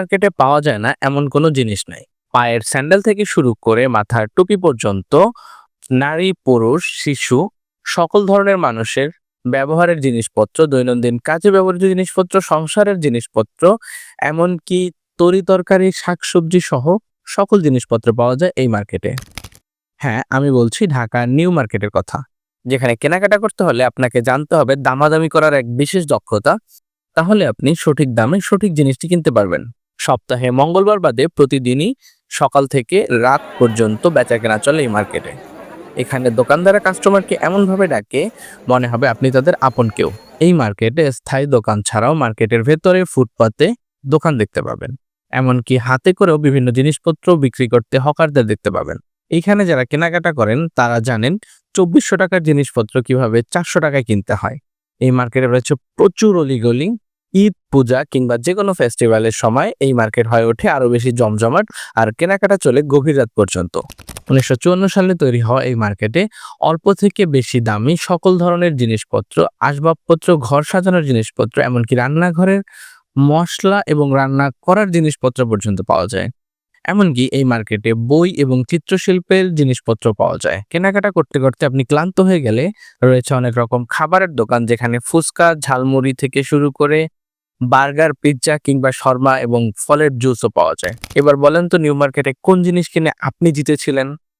মার্কেটে পাওয়া যায় না এমন কোনো জিনিস নাই। পায়ের স্যান্ডেল থেকে শুরু করে মাথার টুপি পর্যন্ত নারী, পুরুষ, শিশু, সকল ধরনের মানুষের ব্যবহারের জিনিসপত্র, দৈনন্দিন কাজে ব্যবহৃত জিনিসপত্র, সংসারের জিনিসপত্র, এমনকি তরি তরকারি, শাকসবজি সহ সকল জিনিসপত্র পাওয়া যায় এই মার্কেটে হ্যাঁ আমি বলছি ঢাকা নিউ মার্কেটের কথা। যেখানে কেনাকাটা করতে হলে আপনাকে জানতে হবে দামাদামি করার এক বিশেষ দক্ষতা। তাহলে আপনি সঠিক দামে সঠিক জিনিসটি কিনতে পারবেন। সপ্তাহে মঙ্গলবার বাদে প্রতিদিনই সকাল থেকে রাত পর্যন্ত বেচা কেনা চলে এই মার্কেটে। এখানে দোকানদাররা কাস্টমারকে এমনভাবে ডাকে, মনে হবে আপনি তাদের আপন কেউ। এই মার্কেটে স্থায়ী দোকান ছাড়াও মার্কেটের ভেতরে ফুটপাতে দোকান দেখতে পাবেন। এমনকি হাতে করেও বিভিন্ন জিনিসপত্র বিক্রি করতে হকারদের দেখতে পাবেন। এইখানে যারা কেনাকাটা করেন, তারা জানেন চব্বিশশো টাকার জিনিসপত্র কীভাবে চারশো টাকায় কিনতে হয়। এই মার্কেটে রয়েছে প্রচুর অলিগলি ঈদ, পূজা কিংবা যে কোনো ফেস্টিভ্যালের সময় এই মার্কেট হয়ে ওঠে আরও বেশি জমজমাট আর কেনাকাটা চলে গভীর রাত পর্যন্ত। উনিশশো চুয়ান্ন সালে তৈরি হওয়া এই মার্কেটে অল্প থেকে বেশি দামি সকল ধরনের জিনিসপত্র, আসবাবপত্র, ঘর সাজানোর জিনিসপত্র, এমনকি রান্নাঘরের মশলা এবং রান্না করার জিনিসপত্র পর্যন্ত পাওয়া যায়। এমনকি এই মার্কেটে বই এবং চিত্রশিল্পের জিনিসপত্র পাওয়া যায়। কেনাকাটা করতে করতে আপনি ক্লান্ত হয়ে গেলে রয়েছে অনেক রকম খাবারের দোকান যেখানে ফুচকা, ঝালমুড়ি থেকে শুরু করে বার্গার, পিৎজা কিংবা শর্মা এবং ফলের জুসও পাওয়া যায়। এবার বলেন তো নিউ মার্কেটে কোন জিনিস কিনে আপনি জিতেছিলেন?